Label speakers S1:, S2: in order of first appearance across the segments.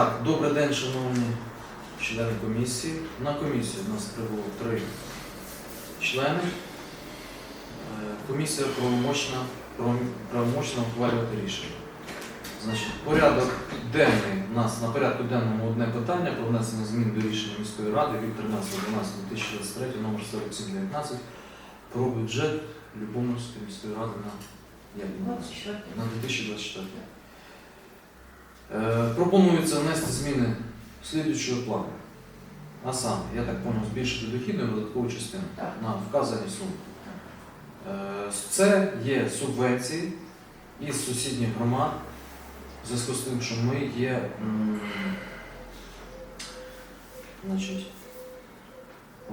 S1: Так, добрий день, шановні члени комісії. На комісію у нас прибуло три члени. Е, Комісія правомочна, правомочна ухвалювати рішення. Значить, порядок денний у нас на порядку денному одне питання про внесення змін до рішення міської ради від 13.12.2023 номер 4719 про бюджет Любомирської міської ради на він на 2024. Пропонується внести зміни слідуючого плану. А саме, я так поняв, збільшити дохідну і видаткову частину на вказані суми. Е, Це є субвенції із сусідніх громад, в зв'язку з тим, що ми є значить,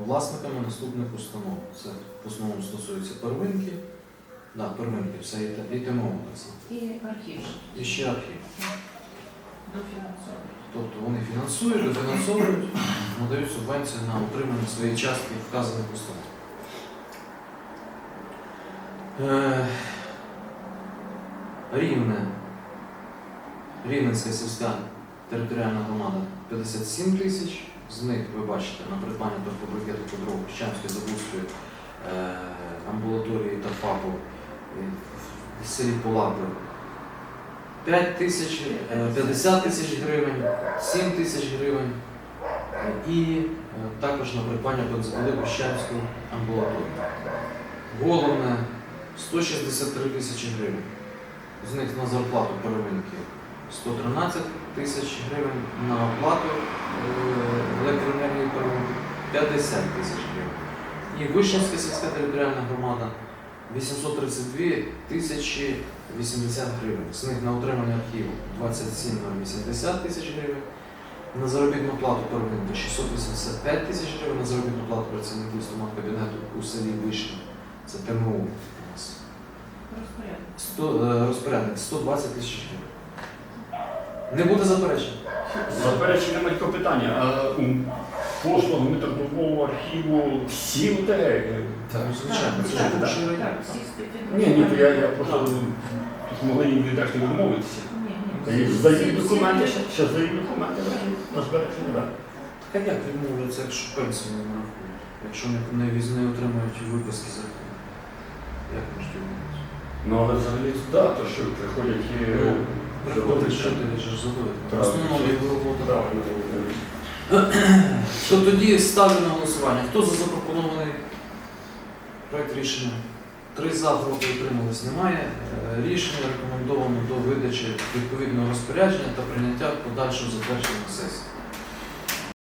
S1: власниками наступних установ. Це в основному стосується первинки. Да, первинки, все і, ТМО так само.
S2: І архів
S1: І ще архів. Тобто вони фінансують, дофінансовують, надають субвенцію на утримання своєї частки вказаних установ. Е, Рівне. Рівненська сільська територіальна громада 57 тисяч. З них ви бачите на придбання торфобрикету по дорогу Щанської Забузької е, амбулаторії та ФАПу е, в селі Полапи 5 тисяч, е, 50 тисяч гривень, 7 тисяч гривень е, і е, також на придбання бензопили Щанської амбулаторії. Головне 163 тисячі гривень. З них на зарплату первинки 113 тисяч гривень, на оплату е, електроенергії первинки 50 тисяч гривень. І Вишнівська сільська територіальна громада 832 тисячі 80 гривень. З них на утримання архіву 27 на 80 тисяч гривень. На заробітну плату первинки 685 тисяч гривень, на заробітну плату працівників стомат кабінету у селі Вишні. Це ТМУ у нас.
S2: Розпорядок.
S1: 100, е, розпорядник 120 тисяч гривень. Не буде заперечень.
S3: Заперечення немає питання. А у послугами трудового архіву всі ОТГ.
S1: Так, звичайно, це ж
S2: Так, так, так, всі.
S3: Ні, ні, то я, я просто тут могли їм відмовитися.
S2: Ні.
S3: й
S2: Всі-
S3: Здають документи, ще, здають документи на збереження. Да.
S1: Так а як відмовляться, якщо пенсію не нарахують? Якщо не, не, віз- не отримують виписки з архіву? Як можуть відмовитися?
S3: Ну але взагалі да, то що приходять і
S1: Ну, Приходить жителі ж задоволені. В
S3: Так.
S1: основному його робота. То тоді ставлю на голосування. Хто за запропонований проект рішення? Три за, проти отримались. немає. Е, Рішення рекомендовано до видачі відповідного розпорядження та прийняття подальшого затвердження сесії.